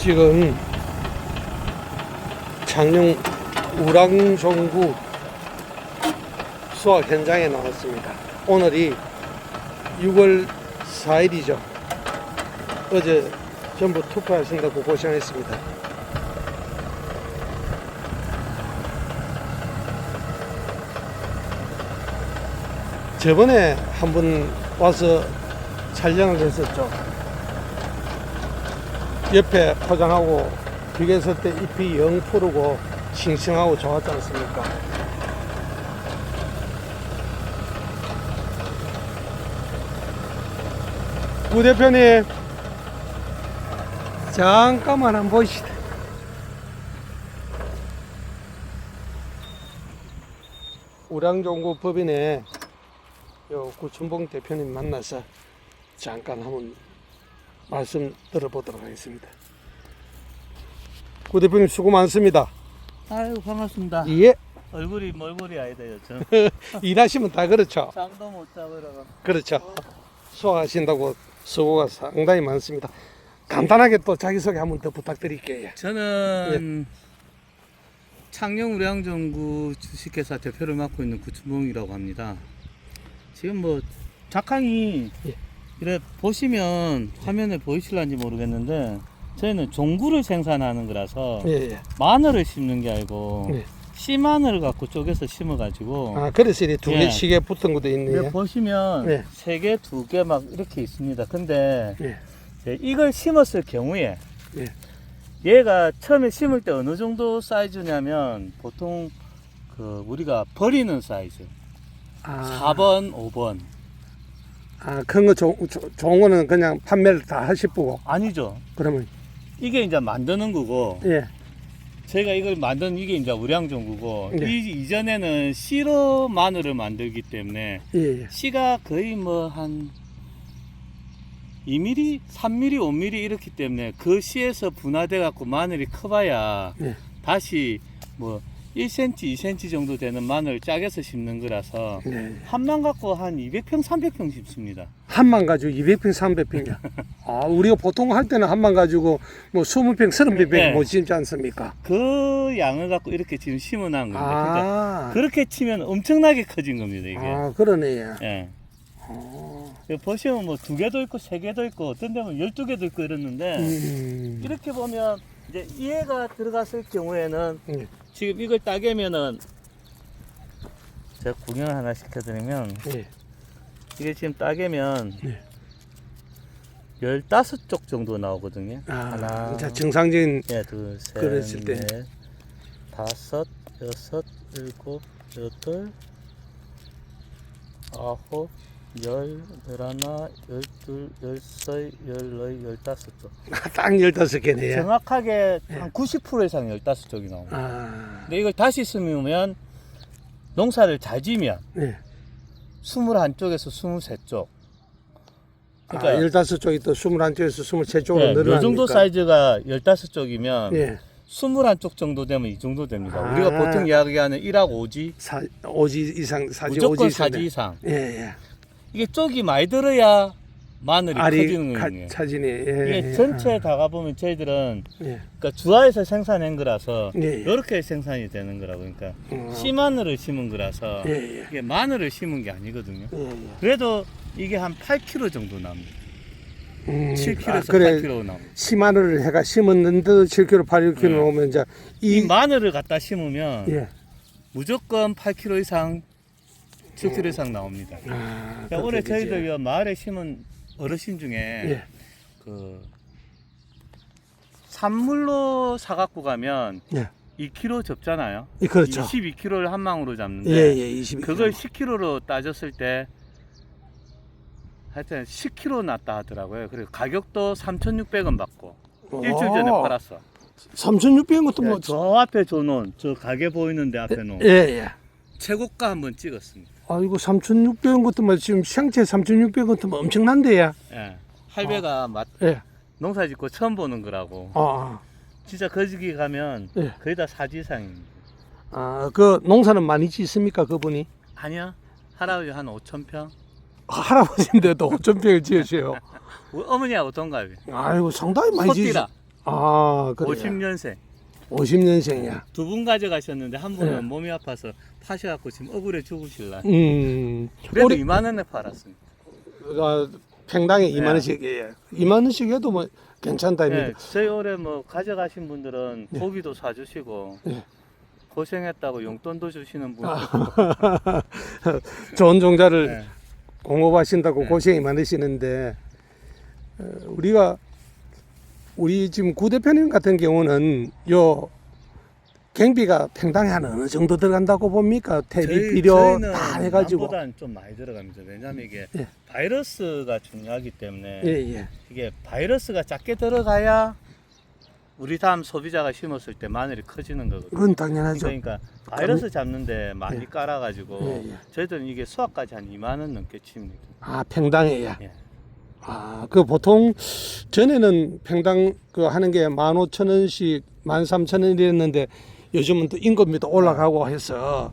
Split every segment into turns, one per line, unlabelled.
지금 창녕 우랑종구 수학 현장에 나왔습니다. 오늘이 6월 4일이죠. 어제 전부 투표하신다고 고생했습니다. 저번에 한번 와서 촬영을 했었죠. 옆에 포장하고 비교했을 때 잎이 영 푸르고 싱싱하고 좋았지 않습니까? 우 대표님 잠깐만 한번 보시다. 우량종구 법인의 요 구춘봉 대표님 만나서 잠깐 한번 말씀 들어보도록 하겠습니다. 구 대표님 수고 많습니다.
아유 반갑습니다.
예,
얼굴이 멀굴이 아니다 요즘.
일하시면 다 그렇죠.
잠도 못 자버려가.
그렇죠. 수고하신다고 수고가 상당히 많습니다. 간단하게 또 자기소개 한번 더 부탁드릴게요.
저는 창녕 우량정구 주식회사 대표를 맡고 있는 구춘봉이라고 합니다. 지금 뭐 작황이
예.
이래 보시면 화면에 보이실런지 모르겠는데 저희는 종구를 생산하는 거라서
예, 예.
마늘을 심는 게 아니고
예.
씨 마늘을 갖고 쪼개서 심어가지고
아, 그래서 이두
예.
개 시계 붙은 것도
이래
있네요.
보시면
예.
세 개, 두 개 막 이렇게 있습니다. 근데
예.
예, 이걸 심었을 경우에
예.
얘가 처음에 심을 때 어느 정도 사이즈냐면 보통 그 우리가 버리는 사이즈
아,
4번, 5번
아, 큰 거 좋은 거는 그냥 판매를 다 하시고
아니죠.
그러면
이게 이제 만드는 거고
예,
제가 이걸 만든 이게 이제 우량종구고
네.
이 이전에는 씨로 마늘을 만들기 때문에
예, 예.
씨가 거의 뭐 한 2mm, 3mm, 5mm 이렇기 때문에 그 씨에서 분화돼 갖고 마늘이 커봐야
네.
다시 뭐 1cm, 2cm 정도 되는 마늘 짜게서 심는 거라서
네.
한만 갖고 한 200평, 300평 심습니다.
한만 가지고 200평, 300평이야. 아, 우리가 보통 할 때는 한만 가지고 뭐 20평, 30평
네.
못 심지 않습니까?
그 양을 갖고 이렇게 지금 심어놓은 겁니다. 그러니까
아,
그렇게 치면 엄청나게 커진 겁니다, 이게.
아, 그러네.
예.
어,
보시면 뭐 두 개도 있고 세 개도 있고 어떤 데는 열두 개도 있고 이랬는데
음,
이렇게 보면 이제 이해가 들어갔을 경우에는
예.
지금 이걸 따개면은 제가 구경을 하나 시켜드리면
예.
이게 지금 따개면
네.
15쪽 정도 나오거든요.
아,
하나,
자, 정상적인
예, 둘, 셋,
그랬을 때.
넷, 다섯, 여섯, 일곱, 여덟, 아홉, 열, 열하나, 열둘, 열세, 열네, 열다섯 쪽.
딱 15개네요.
정확하게 한 90% 이상 15쪽이 나옵니다.
아,
근데 이걸 다시 심으면 농사를 잘 지면
네.
21쪽에서 23쪽.
아,
그러니까
15쪽이 또 21쪽에서 23쪽으로
네,
늘어나니까.
요 정도 사이즈가 15쪽이면
예.
21쪽 정도 되면 이 정도 됩니다.
아.
우리가 보통 이야기하는 1학 5지,
사, 5지 이상, 사지
무조건
5지 이상.
4지 이상.
예, 예.
이게 쪽이 많이 들어야 마늘이 커지는
가,
거예요.
차지네. 예,
이게
예.
전체 다 가 보면 저희들은
예.
그러니까 주화에서 생산한 거라서
예, 예.
이렇게 생산이 되는 거라고 그러니까
어.
씨마늘을 심은 거라서
예, 예.
이게 마늘을 심은 게 아니거든요.
예, 예.
그래도 이게 한 8kg 정도 나옵니다.
음,
7kg에서
아, 그래
8kg 나옵니다.
심마늘을 해가 심었는데 7kg, 8kg
네.
나오면 이제
이
이
마늘을 갖다 심으면
예.
무조건 8kg 이상, 7kg 이상 나옵니다.
아,
그러니까 올해
그렇게 되지.
저희들 이 마을에 심은 어르신 중에
예.
그 산물로 사갖고 가면
예.
2kg 접잖아요.
예, 그렇죠.
22kg를 한 망으로 잡는데
예, 예, 22.
그걸 10kg로 따졌을 때 하여튼 10kg 났다 하더라고요. 그리고 가격도 3,600원 받고 일주일 전에 팔았어.
3,600원 것도 뭐
네, 저 앞에 줘놓은 저 가게 보이는데 앞에 놓은
예, 예.
최고가 한번 찍었습니다.
아이고 3,600원 것도 뭐 지금 상체 3,600원 것도 뭐 엄청난데 야.
예. 할배가 맛
예.
농사 짓고 처음 보는 거라고.
아.
진짜 거기 가면
예.
거의 다 사지상입니다.
아, 그 농사는 많이 짓습니까, 그분이?
아니야. 할아버지 한 5천 평.
할아버지인데도 5,000평을 지으세요.
우리 어머니하고 동갑이.
아이고 상당히 많이 지으
소띠라.
아, 그래.
50년생.
50년생이야.
두 분 가져가셨는데 한 분은
네.
몸이 아파서 파셔갖고 지금 억울해 죽으실라.
음.
그래도
우리
2만 원에 팔았습니다.
어, 평당에
네.
2만 원씩 예. 2만 원씩 해도 뭐 괜찮다
네,
입니다.
저희 올해 뭐 가져가신 분들은
네.
고기도 사주시고
네.
고생했다고 용돈도 주시는 분.
좋은 종자를
네.
공업하신다고
네.
고생이 많으시는데 어, 우리가 우리 지금 구 대표님 같은 경우는 요 경비가 평당에 한 어느 정도 들어간다고 봅니까? 비료
저희는
다 해가지고
남보다는 좀 많이 들어갑니다. 왜냐하면 이게
예.
바이러스가 중요하기 때문에
예 예
이게 바이러스가 작게 들어가야 우리 다음 소비자가 심었을 때 마늘이 커지는 거거든요.
그건 당연하죠.
그러니까 바이러스 잡는데 많이
예.
깔아가지고
예, 예.
저희들은 이게 수확까지 한 2만 원 넘게 칩니다.
아 평당에야.
예.
아, 그 보통 전에는 평당 그 하는 게 15,000원씩 13,000원 이랬는데 요즘은 또 인건비 도 올라가고 해서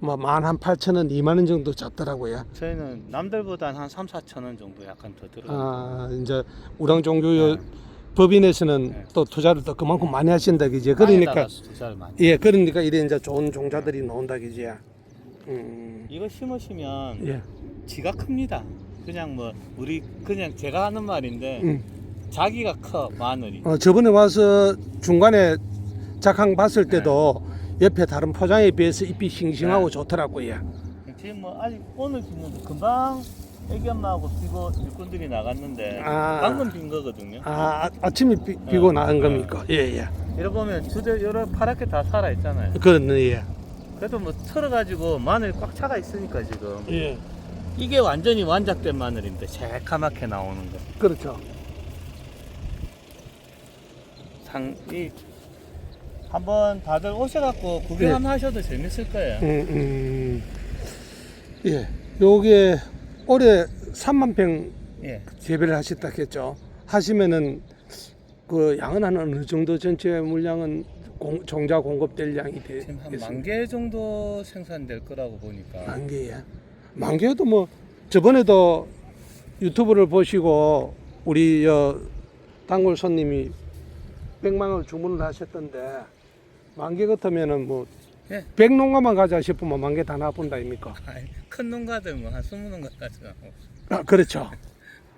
뭐 18,000원, 2만 원 정도 잡더라고요.
저희는 남들보다 한 3, 4천 원 정도 약간 더 들어가요.
아, 이제 우량 종교 법인에서는
네.
또 투자를 또 그만큼 많이 하신다 그지. 그러니까
투자를 많이.
예, 그러니까 이래 이제 좋은 종자들이 나온다 그지. 음.
이거 심으시면
예.
지가 큽니다. 그냥 뭐 우리 그냥 제가 하는 말인데
음.
자기가 커 마늘이.
어, 저번에 와서 중간에 작황 봤을
네.
때도 옆에 다른 포장에 비해서 잎이 싱싱하고
네.
좋더라고요.
지금 뭐 아직 오늘 빚는데 금방 애기 엄마하고 비고 일꾼들이 나갔는데
아.
방금 빈 거거든요.
아, 아 아침에 비, 비고
네.
나은
네.
겁니까? 예, 예.
이러 보면 주대 여러 파랗게 다 살아 있잖아요.
그렇네, 예.
그래도 뭐 털어 가지고 마늘 꽉 차가 있으니까 지금
예.
이게 완전히 완작된 마늘인데 새카맣게 나오는 거.
그렇죠.
상 이 한번 다들 오셔갖고 구경
네.
한번 하셔도 재밌을 거예요.
음, 음. 예. 요게 올해 3만 평
예.
재배를 하셨다 했죠. 하시면은 그 양은 한 어느 정도 전체 물량은 공, 종자 공급될 양이 되,
지금 한. 만 개 정도 생산될 거라고 보니까
만 개야. 만 개도 뭐 저번에도 유튜브를 보시고 우리 여 단골 손님이 100만 원을 주문을 하셨던데 만개 같으면은 뭐
예.
100농가만 가자 싶으면 만개 다 나쁜다 아닙니까?
아이, 큰 농가들 뭐 한 20농가 까지 나고
아, 그렇죠.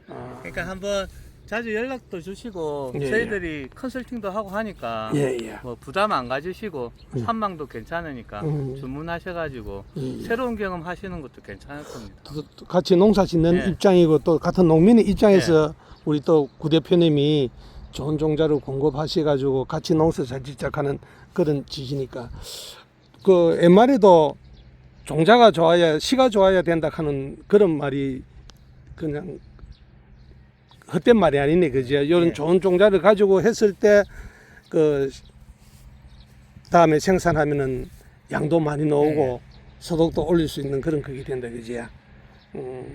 아,
그러니까 한번 자주 연락도 주시고
예,
저희들이 컨설팅도 하고 하니까
예, 예.
뭐 부담 안 가지시고
예.
산망도 괜찮으니까
음.
주문하셔가지고
예.
새로운 경험 하시는 것도 괜찮을 겁니다.
또- 또 같이 농사 짓는
예.
입장이고 또 같은 농민의 입장에서 우리 또 구 대표님이 좋은 종자를 공급하셔가지고 같이 농사 잘 짓자하는 그런 짓이니까 그 옛말에도 종자가 좋아야 시가 좋아야 된다 하는 그런 말이 그냥 헛된 말이 아니네 그죠 이런
예.
좋은 종자를 가지고 했을 때 그 다음에 생산하면은 양도 많이 나오고 소득도 올릴 수 있는 그런 그게 된다 그지야. 음,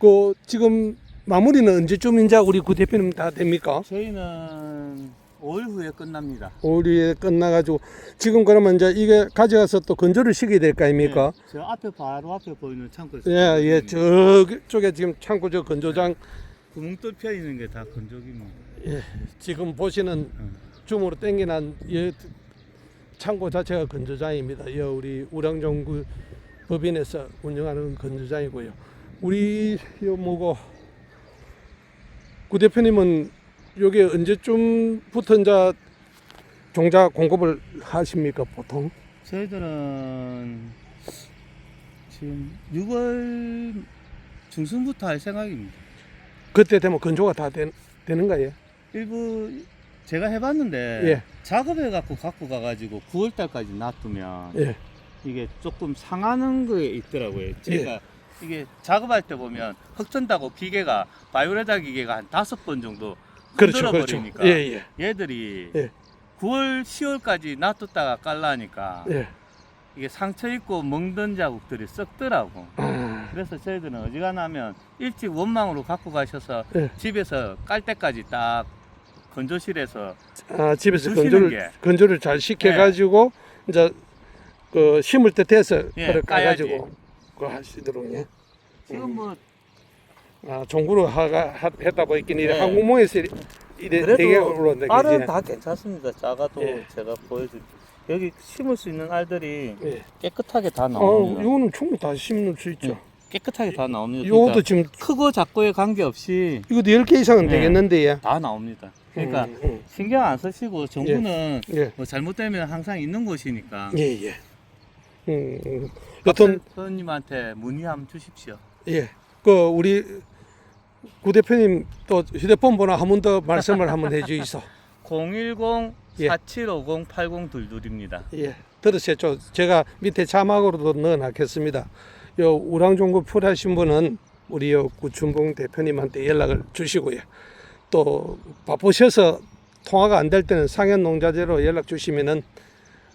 그 지금 마무리는 언제쯤 이제 우리 구 대표님 다 됩니까?
저희는 5일 후에 끝납니다.
5월에 끝나가지고 지금 그러면 이제 이게 가져가서 또 건조를 시켜야 될 거 아닙니까?
네, 저 앞에 바로 앞에 보이는 창고에서
예, 예, 저쪽에 지금 창고 저 건조장
구멍 뚫혀 있는 게 다 건조기입니다.
예, 지금 보시는
음.
줌으로 당겨난 예, 창고 자체가 건조장입니다. 여 우리 우량정구 법인에서 운영하는 건조장이고요. 우리 요 뭐고 구 대표님은 요게 언제쯤부터 이제 종자 공급을 하십니까 보통?
저희들은 지금 6월 중순부터 할 생각입니다.
그때 되면 건조가 다 되, 되는 거예요?
일부 제가 해봤는데
예.
작업해 갖고 갖고 가가지고 9월 달까지 놔두면
예,
이게 조금 상하는 거에 있더라고요. 제가
예.
이게 작업할 때 보면 흑전다고 기계가 바이오레다 기계가 한 다섯 번 정도
그렇죠,
흔들어
그렇죠.
버리니까
예, 예,
얘들이
예.
9월 10월까지 놔뒀다가 깔라니까
예.
이게 상처 있고 멍든 자국들이 썩더라고.
아,
그래서 저희들은 어지간하면 일찍 원망으로 갖고 가셔서
예.
집에서 깔 때까지 딱 건조실에서
아, 집에서
드시는
건조를
게.
건조를 잘 시켜가지고 이제 그 심을 때 돼서
예,
그걸
까야지.
까가지고 그 하시도록 예.
지금 뭐
아 종구로 하가 하- 했다 보니까 이
네.
한국몽에서 이래
그래도
되게 올라온다.
알은
그지?
다 괜찮습니다. 작아도
예.
제가 보여드릴게요. 여기 심을 수 있는 알들이
예.
깨끗하게 다
어,
나옵니다.
이거는 충분히 다 심을 수 있죠.
예. 깨끗하게 다 나옵니다.
요것도
그러니까
지금
크고 작고에 관계없이
이것도 10개 이상은
네.
되겠는데 예.
다 나옵니다. 그러니까
음, 음.
신경 안 쓰시고 정부는
예.
뭐 잘못되면 항상 있는 곳이니까
예, 예. 음, 음. 여튼
선님한테 문의 한번 주십시오.
예. 그 우리 구 대표님 또 휴대폰 번호 한 번 더 말씀을 한번 해 주이소.
010
예.
4750 8022입니다.
예. 들으셨죠? 제가 밑에 자막으로도 넣어 놨겠습니다. 요 우랑종구 필요하신 분은 우리 요 구춘봉 대표님한테 연락을 주시고요. 또 바쁘셔서 통화가 안 될 때는 상현 농자재로 연락 주시면은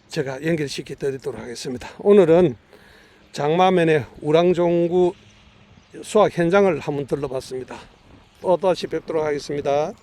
제가 연결시켜 드리도록 하겠습니다. 오늘은 장마면의 우랑종구 수확 현장을 한번 들러봤습니다. 또 다시 뵙도록 하겠습니다.